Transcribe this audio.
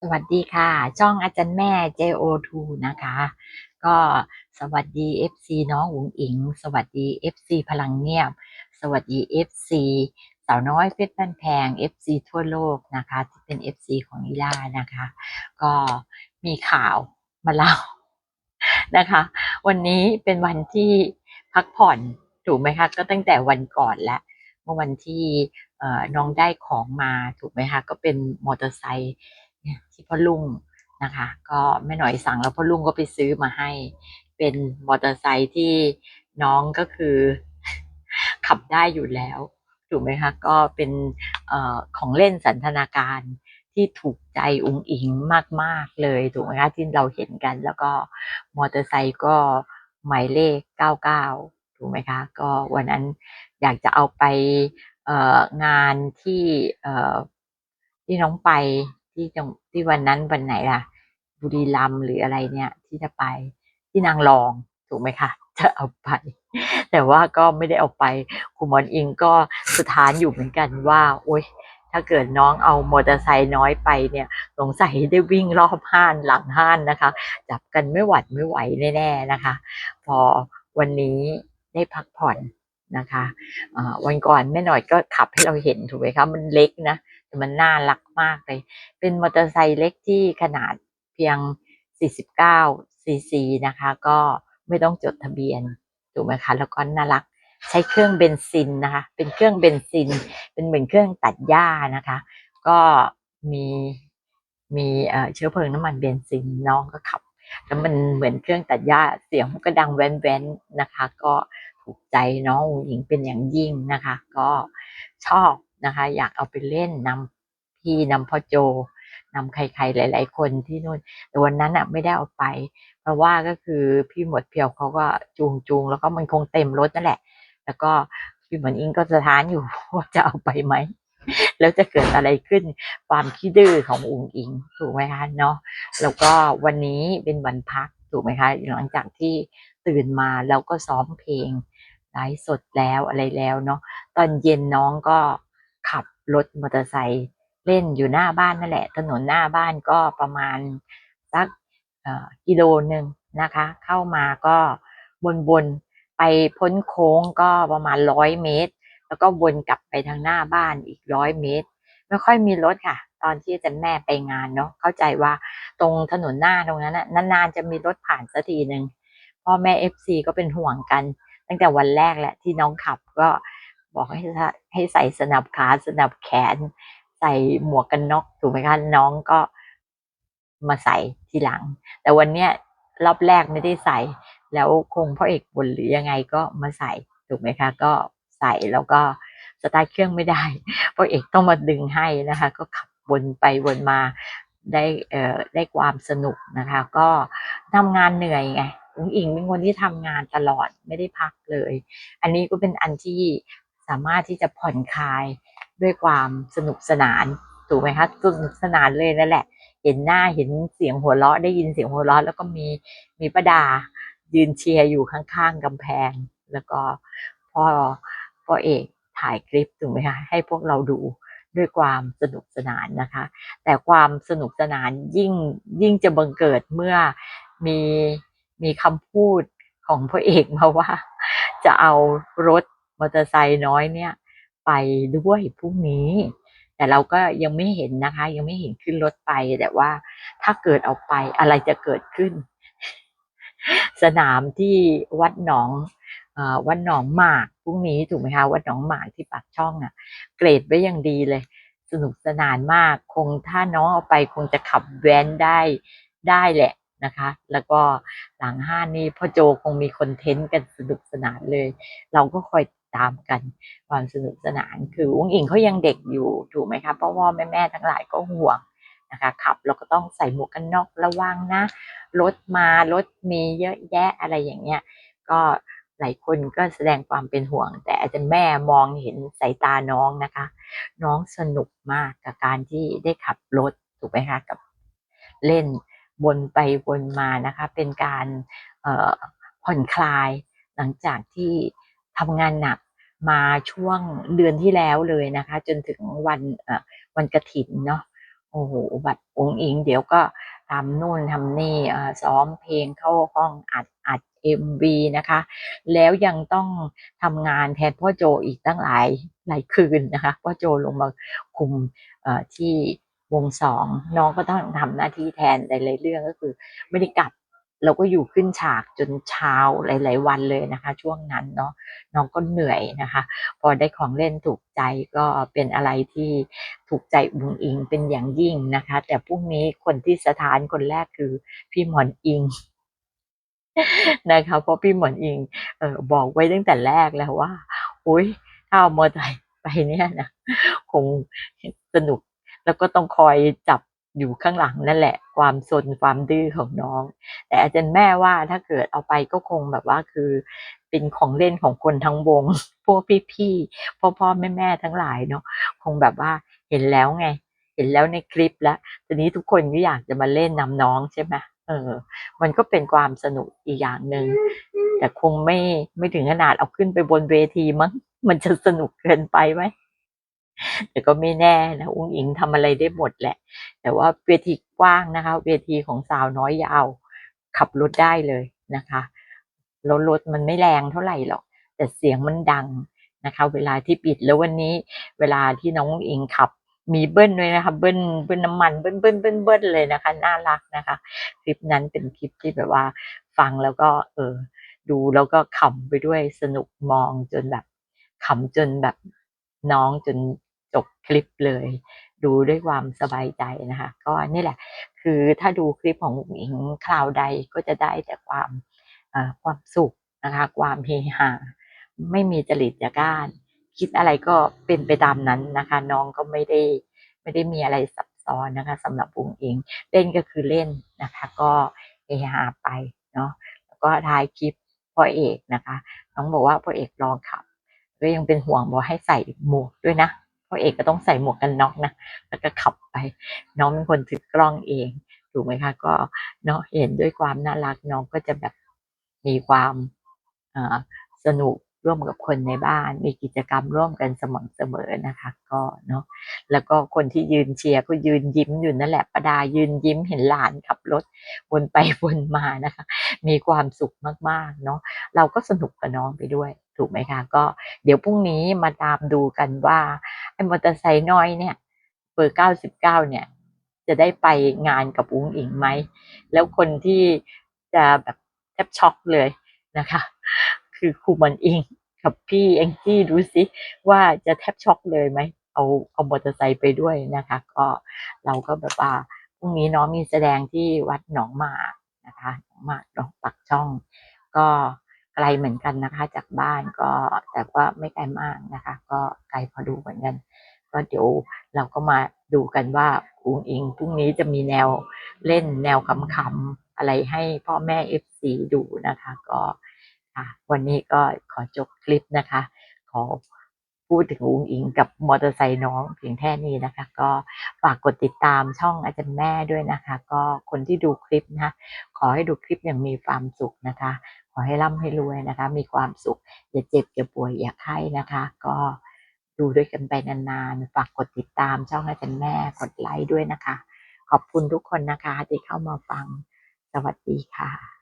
สวัสดีค่ะ ช่องอาจารย์แม่ JO2 นะคะ ก็สวัสดี FC น้องอุ๋งอิง สวัสดี FC พลังเงียบ สวัสดี FC สาวน้อยเพชรบ้านแพง FC ทั่วโลกนะคะ ที่เป็น FC ของอีล่านะคะ ก็มีข่าวมาเล่านะคะ วันนี้เป็นวันที่พักผ่อนถูกไหมคะ ก็ตั้งแต่วันก่อนแล้วเมื่อวันที่เอ่อน้องได้ของมาถูกไหมคะ ก็เป็นมอเตอร์ไซค์ เนี่ยที่พ่อลุงนะคะ ก็แม่หน่อยสั่งแล้วพ่อลุงก็ไปซื้อมาให้ เป็นมอเตอร์ไซค์ที่น้องก็คือ ขับได้อยู่แล้ว ถูกไหมคะ ก็เป็นอของเล่นสันทนาการที่ถูกใจอุงอิงมาก ๆ เลยถูกไหมคะที่เราเห็นกัน แล้วก็มอเตอร์ไซค์ก็หมายเลข 99 ถูกไหมคะ ก็วันนั้นอยากจะเอาไปงานที่ที่น้องไป ที่จังที่วันนั้นวันไหนล่ะ บุรีรัมหรืออะไรเนี่ย ที่จะไปที่นางรองถูกไหมคะจะเอาไป แต่ว่าก็ไม่ได้เอาไปคุณหมอนอิงก็สถานอยู่เหมือนกันว่าโอ๊ยถ้าเกิดน้องเอามอเตอร์ไซค์น้อยไปเนี่ย สงสัยได้วิ่งรอบห้านหลังห้านนะคะ จับกันไม่หวัดไม่ไหวแน่ๆนะคะ พอวันนี้ได้พักผ่อนนะคะวันก่อนแม่หน่อยก็ขับให้เราเห็นถูกไหมคะมันเล็กนะ มันน่ารักมากเลย เป็นมอเตอร์ไซค์เล็กที่ขนาดเพียง 49 ซีซีนะคะ ก็ไม่ต้องจดทะเบียนถูกไหมคะแล้วก็น่ารักใช้เครื่องเบนซินนะคะ เป็นเครื่องเบนซิน เป็นเหมือนเครื่องตัดหญ้านะคะ ก็มีมีเชื้อเพลิงน้ำมันเบนซินน้องก็ขับแล้วมันเหมือนเครื่องตัดหญ้าเสียงก็ดังแว้นๆนะคะ ก็ถูกใจน้องอุ๋งหญิงเป็นอย่างยิ่งนะคะ ก็ชอบ นะคะ อยากเอาไปเล่นนำพี่นำพ่อโจนำใครๆหลาย ๆ คนที่นู่นแต่วันนั้นอะไม่ได้เอาไป เพราะว่าก็คือพี่หมวดเพียวเขาก็จูงจูงแล้วก็มันคงเต็มรถนั่นแหละ แล้วก็พี่เหมือนอิงก็สถานอยู่ว่าจะเอาไปไหมแล้วจะเกิดอะไรขึ้นความขี้ดื้อของอุ๋งอิงถูกไหมคะเนาะแล้วก็วันนี้เป็นวันพักถูกไหมคะหลังจากที่ตื่นมาแล้วก็ซ้อมเพลงไลฟ์สดแล้วอะไรแล้วเนาะตอนเย็นน้องก็ รถมอเตอร์ไซค์เล่นอยู่หน้าบ้านนั่นแหละ ถนนหน้าบ้านก็ประมาณสักกิโลหนึ่งนะคะ เข้ามาก็วนๆไปพ้นโค้งก็ประมาณร้อยเมตร แล้วก็วนกลับไปทางหน้าบ้านอีกร้อยเมตร ไม่ค่อยมีรถค่ะ ตอนที่อาจารย์แม่ไปงานเนาะเข้าใจว่าตรงถนนหน้าตรงนั้นน่ะนานๆจะมีรถผ่านสักทีหนึ่งพ่อแม่เอฟซีก็เป็นห่วงกัน ตั้งแต่วันแรกแหละที่น้องขับก็ บอกให้ใส่ให้ใส่สนับขาสนับแขน ใส่หมวกกันน็อกถูกไหมคะน้องก็มาใส่ทีหลัง แต่วันเนี้ยรอบแรกไม่ได้ใส่ แล้วคงพ่อเอกบ่นหรือยังไงก็มาใส่ถูกไหมคะ ก็ใส่แล้วก็สตาร์ทเครื่องไม่ได้พ่อเอกต้องมาดึงให้นะคะ ก็ขับวนไปวนมาได้เอ่อได้ความสนุกนะคะ ก็ทำงานเหนื่อยไงอุ๋งอิงเป็นคนที่ทำงานตลอดไม่ได้พักเลย อันนี้ก็เป็นอันที่ สามารถที่จะผ่อนคลายด้วยความสนุกสนานถูกไหมคะสนุกสนานเลยนั่นแหละ เห็นหน้าเห็นเสียงหัวเราะได้ยินเสียงหัวเราะแล้วก็มีมีประดายืนเชียร์อยู่ข้างๆกำแพง แล้วก็พ่อพ่อเอกถ่ายคลิปถูกไหมคะให้พวกเราดูด้วยความสนุกสนานนะคะ แต่ความสนุกสนานยิ่งยิ่งจะบังเกิดเมื่อมีมีคำพูดของพ่อเอกมาว่า จะเอารถ มอเตอร์ไซค์น้อยเนี่ยไปด้วยพรุ่งนี้ แต่เราก็ยังไม่เห็นนะคะ ยังไม่เห็นขึ้นรถไปแต่ว่าถ้าเกิดเอาไปอะไรจะเกิดขึ้น สนามที่วัดหนองอวัดหนองหมากพรุ่งนี้ถูกไหมคะวัดหนองหมากที่ปากช่องอะ เกรดไว้อย่างดีเลย สนุกสนานมาก คงถ้าน้องเอาไปคงจะขับแว้นได้ได้แหละนะคะ แล้วก็หลังห้านนี่พ่อโจคงมีคอนเทนต์กันสนุกสนานเลย เราก็คอย ตามกันความสนุกสนาน คืออุ้งอิงเขายังเด็กอยู่ถูกไหมคะเพราะว่าแม่แม่ทั้งหลายก็ห่วงนะคะขับเราก็ต้องใส่หมวกกันน็อกระวังนะรถมารถมีเยอะแยะอะไรอย่างเงี้ยก็หลายคนก็แสดงความเป็นห่วง แต่อาจารย์แม่มองเห็นสายตาน้องนะคะ น้องสนุกมากกับการที่ได้ขับรถถูกไหมคะกับเล่นวนไปวนมานะคะ เป็นการผ่อนคลายหลังจากที่ ทำงานหนักมาช่วงเดือนที่แล้วเลยนะคะ จนถึงวันวันกระถินเนาะโอ้โหแบบองอิง เดี๋ยวก็ทำนู่นทำนี่ซ้อมเพลงเข้าห้องอัดอัดเอ็มวีนะคะ แล้วยังต้องทำงานแทนพ่อโจอีกตั้งหลายหลายคืนนะคะพ่อโจลงมาคุมที่วงสองน้องก็ต้องทำหน้าที่แทนหลายๆเรื่องก็คือ ไม่ได้กลับ เราก็อยู่ขึ้นฉากจนเช้าหลาย ๆ วันเลยนะคะ ช่วงนั้นเนาะน้องก็เหนื่อยนะคะ พอได้ของเล่นถูกใจก็เป็นอะไรที่ถูกใจบุงอิงเป็นอย่างยิ่งนะคะ แต่พรุ่งนี้คนที่สถานคนแรกคือพี่หมอนอิงนะคะเพราะพี่หมอนอิงเออบอกไว้ตั้งแต่แรกแล้วว่าอุ้ยถ้าเอามอเตอร์ไซค์ไปเนี่ยนะคงสนุกแล้วก็ต้องคอยจับ อยู่ข้างหลังนั่นแหละ ความสนความดื้อของน้อง แต่อาจารย์แม่ว่าถ้าเกิดเอาไปก็คงแบบว่าคือเป็นของเล่นของคนทั้งวง พวกพี่ๆพ่อพ่อแม่แม่ทั้งหลายเนาะคงแบบว่าเห็นแล้วไง เห็นแล้วในคลิปแล้วทีนี้ทุกคนก็อยากจะมาเล่นนำน้องใช่ไหมเออ มันก็เป็นความสนุกอีกอย่างหนึ่งแต่คงไม่ไม่ถึงขนาดเอาขึ้นไปบนเวทีมั้งมันจะสนุกเกินไปไหม แต่ก็ไม่แน่นะอุ้งอิงทำอะไรได้หมดแหละ แต่ว่าเวทีกว้างนะคะ เวทีของสาวน้อยยาว ขับรถได้เลยนะคะแล้วรถมันไม่แรงเท่าไหร่หรอก แต่เสียงมันดังนะคะ เวลาที่ปิดแล้ววันนี้ เวลาที่น้องอุ้งอิงขับมีเบิ้ลด้วยนะคะเบิ้ลเบิ้ลน้ำมันเบิ้ลเบิ้ลเบิ้ลเบิ้ลเลยนะคะน่ารักนะคะ คลิปนั้นเป็นคลิปที่แบบว่าฟังแล้วก็ เออ ดูแล้วก็ขำไปด้วยสนุกมองจนแบบขำจนแบบน้องจน จบคลิปเลย ดูด้วยความสบายใจนะคะ ก็นี่แหละ คือถ้าดูคลิปของอุ๋งอิงคราวใดก็จะได้แต่ความความสุขนะคะ ความเฮฮาไม่มีจริตจาก้าน คิดอะไรก็เป็นไปตามนั้นนะคะ น้องก็ไม่ได้ไม่ได้มีอะไรซับซ้อนนะคะสำหรับอุ๋งอิงเล่นก็คือเล่นนะคะ ก็เฮฮาไปเนาะแล้วก็ท้ายคลิปพ่อเอกนะคะน้องบอกว่าพ่อเอกลองขับก็ยังเป็นห่วงบอกให้ใส่หมวกด้วยนะ พ่อเอกก็ต้องใส่หมวกกันน็อกนะแล้วก็ขับไป น้องเป็นคนถือกล้องเองถูกไหมคะก็เนาะเห็นด้วยความน่ารักน้องก็จะแบบมีความสนุกร่วมกับคนในบ้าน มีกิจกรรมร่วมกันสม่ำเสมอนะคะ ก็เนาะแล้วก็คนที่ยืนเชียร์ก็ยืนยิ้มอยู่นั่นแหละประดายืนยิ้มเห็นหลานขับรถวนไปวนมานะคะ มีความสุขมากๆเนาะเราก็สนุกกับน้องไปด้วย ถูกไหมคะ ก็เดี๋ยวพรุ่งนี้มาตามดูกันว่า มอเตอร์ไซค์น้อยเนี่ยเบอร์เก้าสิบเก้าเนี่ย จะได้ไปงานกับอุ้งอิงไหม แล้วคนที่จะแบบแทบช็อกเลยนะคะ คือครูมันอิงกับพี่แองจี้ดูสิว่าจะแทบช็อกเลยไหมเอาเอามอเตอร์ไซค์ไปด้วยนะคะ ก็เราก็แบบว่าพรุ่งนี้น้องมีแสดงที่วัดหนองหมากนะคะหนองหมากหนองปักช่อง ก็ ไกลเหมือนกันนะคะ จากบ้านก็แต่ว่าไม่ไกลมากนะคะ ก็ไกลพอดูเหมือนกัน ก็เดี๋ยวเราก็มาดูกันว่าอุงอิงพรุ่งนี้จะมีแนวเล่นแนวขำๆอะไรให้พ่อแม่เอฟซีดูนะคะ ก็ค่ะวันนี้ก็ขอจบคลิปนะคะ ขอพูดถึงอุงอิงกับมอเตอร์ไซค์น้องเพียงแค่นี้นะคะ ก็ฝากกดติดตามช่องอาจารย์แม่ด้วยนะคะ ก็คนที่ดูคลิปนะ ขอให้ดูคลิปอย่างมีความสุขนะคะ อให้ร่ำให้รวยนะคะ มีความสุข อย่าเจ็บอย่าป่วยอย่าไข้นะคะ ก็ดูด้วยกันไปนานๆ ฝากกดติดตามช่องอาจารย์แม่กดไลค์ด้วยนะคะ ขอบคุณทุกคนนะคะที่เข้ามาฟัง สวัสดีค่ะ